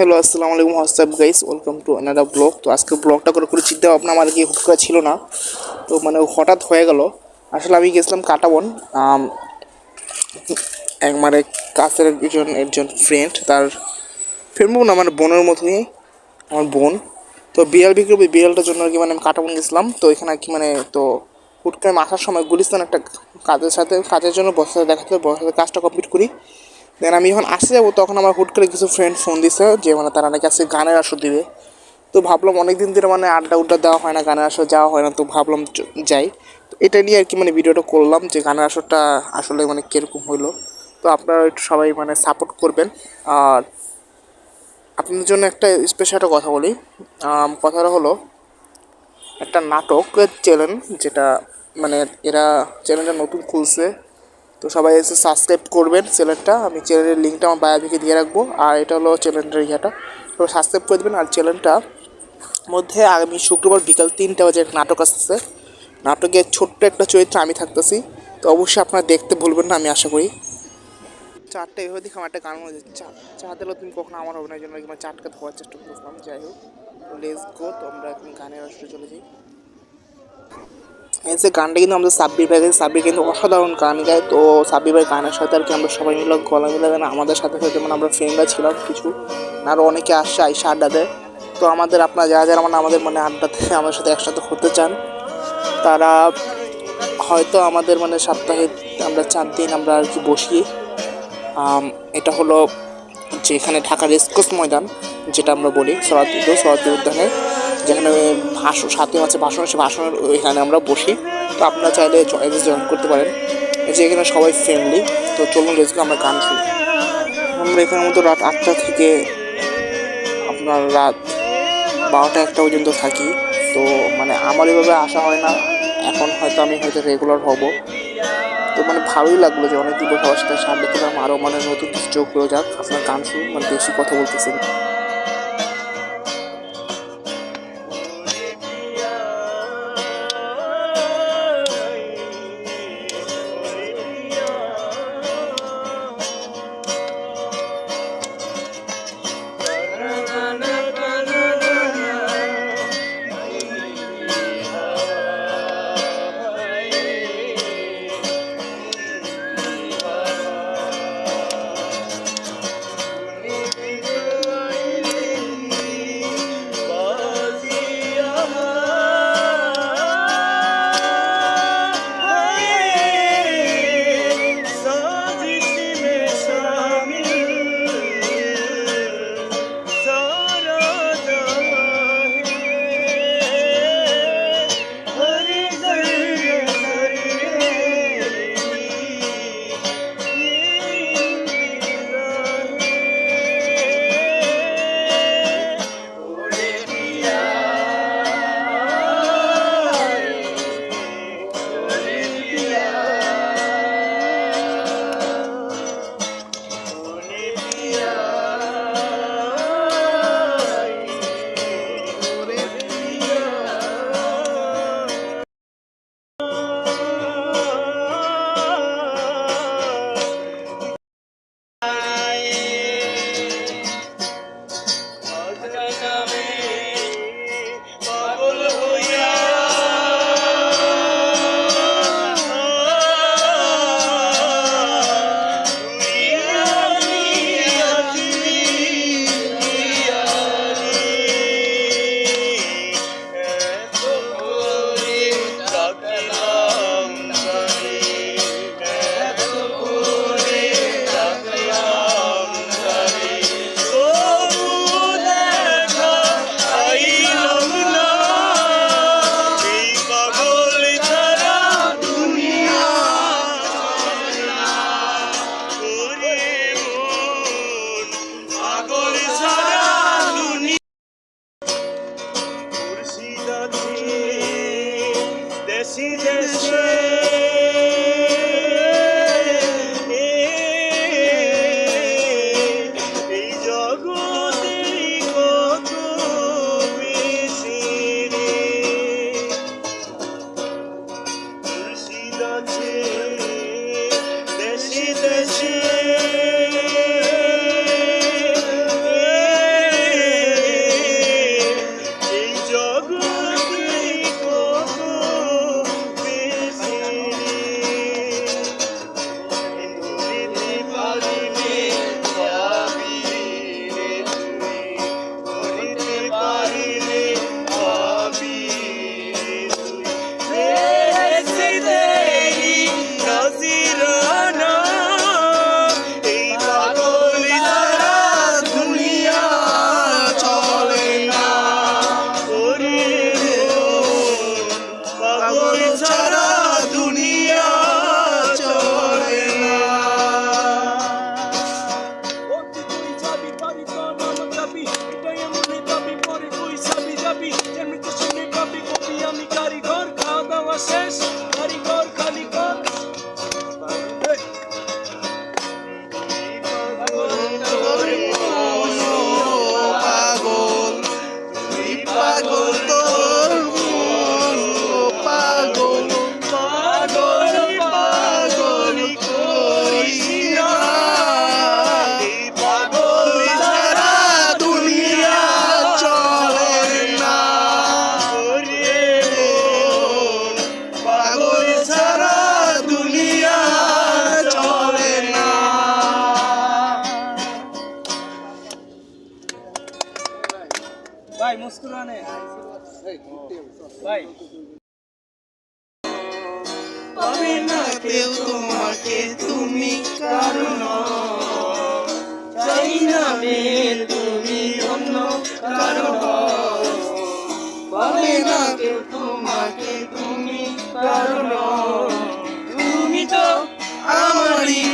Hello, আসসালামু আলাইকুম what's up guys welcome to আনাদা blog তো আজকে ব্লগটা করে করে চিন্তা ভাবনা আমার কি হুট ছিল না। তো মানে হঠাৎ হয়ে গেল। আসলে আমি গেছিলাম কাটাবন। এক মানে কাছের একজন একজন ফ্রেন্ড তার ফ্রেন্ড বলব না মানে বোনের মতোই আমার বোন। তো বিড়াল বিক্রি করবে, বিড়ালটার জন্য আর কি মানে আমি কাটাবন গেছিলাম। তো এখানে আর কি মানে তো হুট করে আসার সময় গুলিস্তান একটা কাজের সাথে, কাজের জন্য সাথে দেখাতে বসার কাজটা কমপ্লিট করি। দেন আমি যখন আসতে যাব, তখন আমার হুট করে কিছু ফ্রেন্ড ফোন দিছে যে মানে তারা নাকি আজকে গানের আসর দিবে। তো ভাবলাম অনেক দিন ধরে মানে আড্ডা উড্ডা দেওয়া হয় না, গানের আসর যাওয়া হয় না, তো ভাবলাম যাই। তো এটা নিয়ে আর কি মানে ভিডিওটা করলাম যে, গানের আসরটা আসলে মানে কীরকম হইল। তো আপনারা একটু সবাই মানে সাপোর্ট করবেন। আর আপনাদের জন্য একটা স্পেশাল একটা কথা বলি। কথাটা হলো, একটা নাটকের চ্যানেল যেটা মানে এরা চ্যানেলটা নতুন খুলছে। তো সবাই এসে সাবস্ক্রাইব করবেন চ্যানেলটা আমি চ্যানেলের লিঙ্কটা আমার বায়োপিকে দিয়ে রাখব। আর এটা হলো চ্যানেলটার ইয়েটা তো সাবস্ক্রাইব করে দেবেন। আর চ্যানেলটা মধ্যে আগামী শুক্রবার বিকাল তিনটা বাজে একটা নাটক আসতেছে। নাটকের ছোট্ট একটা চরিত্র আমি থাকতেছি। তো অবশ্যই আপনারা দেখতে ভুলবেন না, আমি আশা করি। চারটে এভাবে দেখে আমার একটা গান মনে হচ্ছে। চা দিলেও তুমি কখনো আমার হবে না জন্য আমার চাটকা ধোয়ার চেষ্টা করছিলাম যাই হোক লেস গো তো আমরা এখন গানের আসলে চলে যাই। এই যে গানটা কিন্তু আমাদের সাব্বির ভাই গেছে সাব্বির কিন্তু অসাধারণ গান গায় তো সাব্বির ভাই গানের সাথে আর কি আমরা সবাই মিলে গলা মিলে দেন আমাদের সাথে সাথে যেমন আমরা ফ্রেন্ডরা ছিলাম কিছু আরও অনেকে আসছে আইসা আড্ডা দেয় তো আমাদের আপনারা যারা যারা মানে আমাদের মানে আড্ডাতে আমাদের সাথে একসাথে হতে চান তারা হয়তো আমাদের মানে সপ্তাহে আমরা চার দিন আমরা আর কি বসি এটা হলো যে এখানে ঢাকা রেসকোর্স ময়দান যেটা আমরা বলি সরাতি সরাতি উদ্যানে যেখানে ভাষণ সাথে আছে ভাষণ সে ভাষণের ওইখানে আমরা বসি। তো আপনারা চাইলে জয়েন করতে পারেন। যে এখানে সবাই ফ্রেন্ডলি তো চলুন রেসকো আমরা গান শুনি। আমরা এখানের মতো রাত আটটা থেকে আপনার রাত বারোটা একটা পর্যন্ত থাকি। তো মানে আমার এভাবে আসা হয় না। এখন হয়তো আমি হয়তো রেগুলার হব। তো মানে ভালোই লাগল যে অনেক দিন সবার সাথে সামনে পেলাম আরও মানে নতুন কিছু হয়ে যাক। আপনার গান শুনুন মানে বেশি কথা বলতেছেন। Orchestra. নামে তুমি অন্য কারও বলে না তোমাকে তুমি কারও তুমি তো আমারই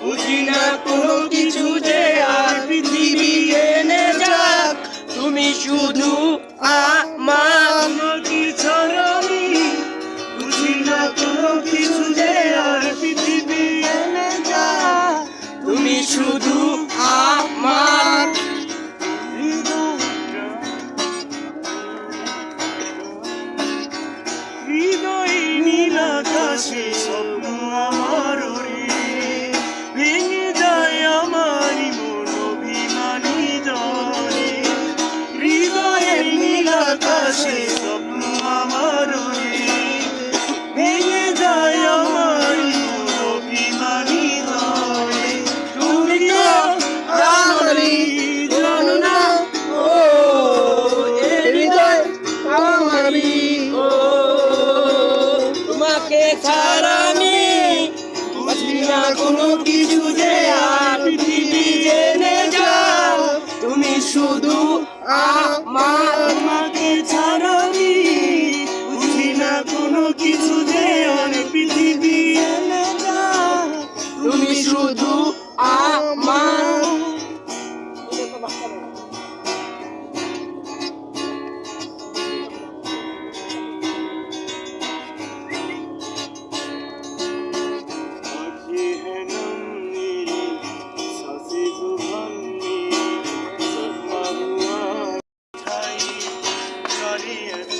বুঝি না কোনো কিছু যে আর এনে তুমি শুধু আমার cause she's Yeah.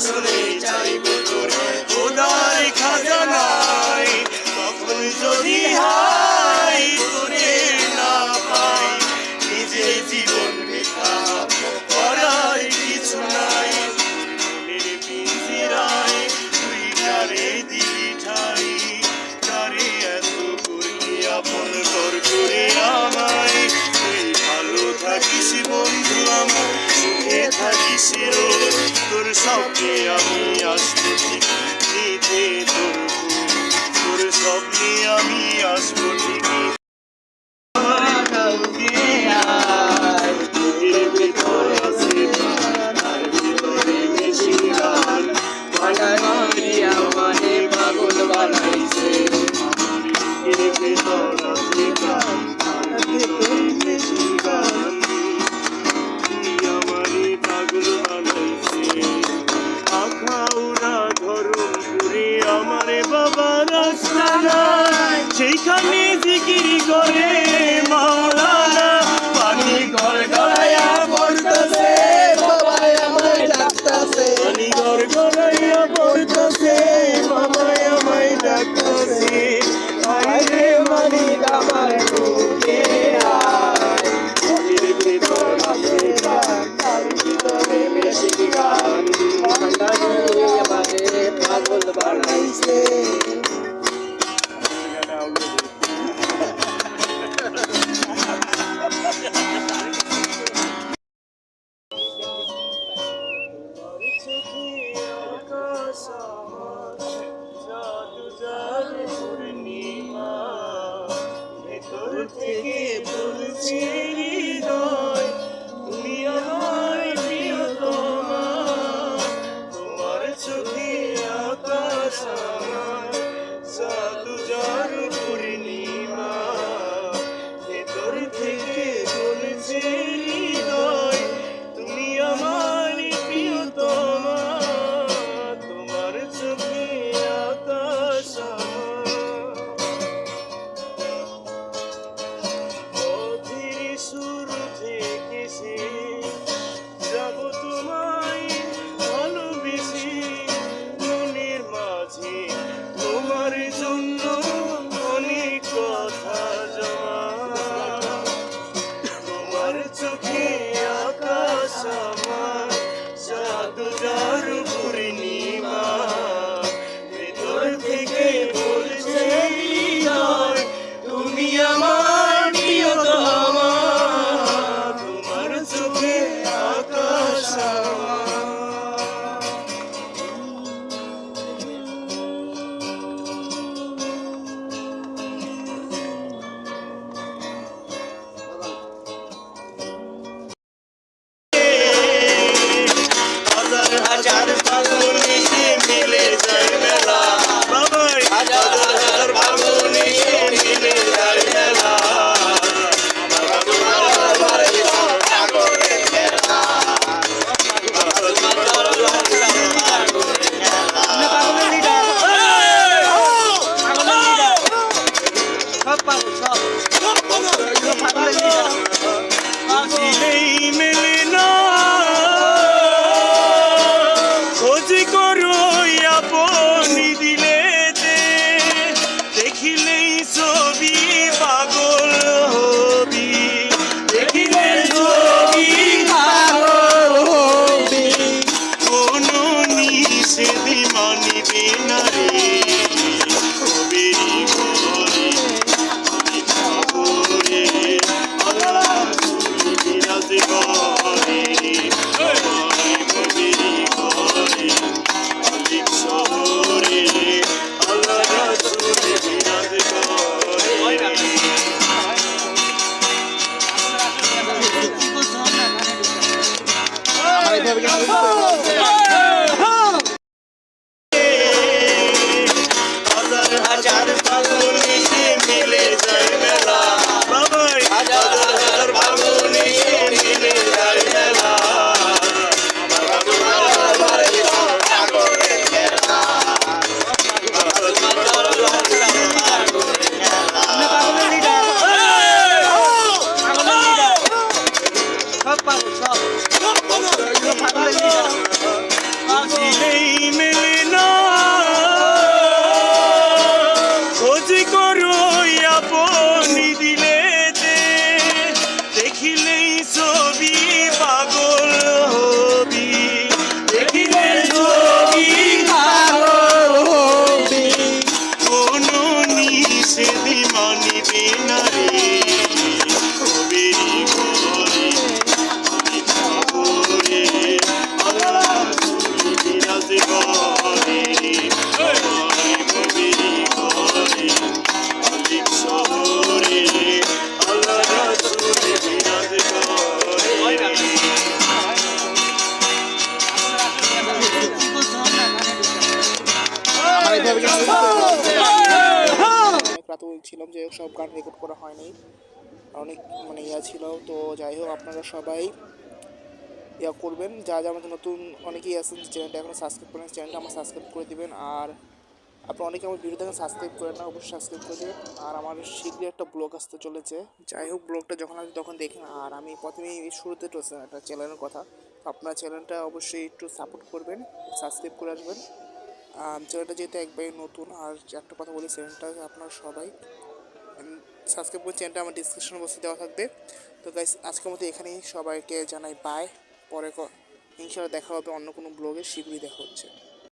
gasoline. স্বপ্নে আমি আসব ঠিক দিতে তোর স্বপ্নে আমি আসব থেকে শেষ we got a lose. অনেক মানে ইয়া ছিল, তো যাই হোক আপনারা সবাই ইয়া করবেন। যা যা আমাদের নতুন অনেকেই আছেন চ্যানেলটা এখনও সাবস্ক্রাইব করেন চ্যানেলটা আমার সাবস্ক্রাইব করে দিবেন। আর আপনারা অনেকে আমার ভিডিও দেখেন সাবস্ক্রাইব করেন না, অবশ্যই সাবস্ক্রাইব করে দেবেন। আর আমার শীঘ্রই একটা ব্লগ আসতে চলেছে। যাই হোক ব্লগটা যখন আসবে তখন দেখেন। আর আমি প্রথমেই শুরুতে তো একটা চ্যানেলের কথা। তো আপনার চ্যানেলটা অবশ্যই একটু সাপোর্ট করবেন সাবস্ক্রাইব করে আসবেন। চ্যানেলটা যেহেতু একবারে নতুন, আর একটা কথা বলি চ্যানেলটা আপনারা সবাই সাবস্ক্রাইব করুন চ্যানেলটা আমার ডিসক্রিপশন বক্সে দেওয়া থাকবে। তো গাইস আজকের মতো এখানেই সবাইকে জানাই বাই পরে ইনশাআল্লাহ দেখা হবে অন্য কোনো ব্লগে শীঘ্রই দেখা হচ্ছে।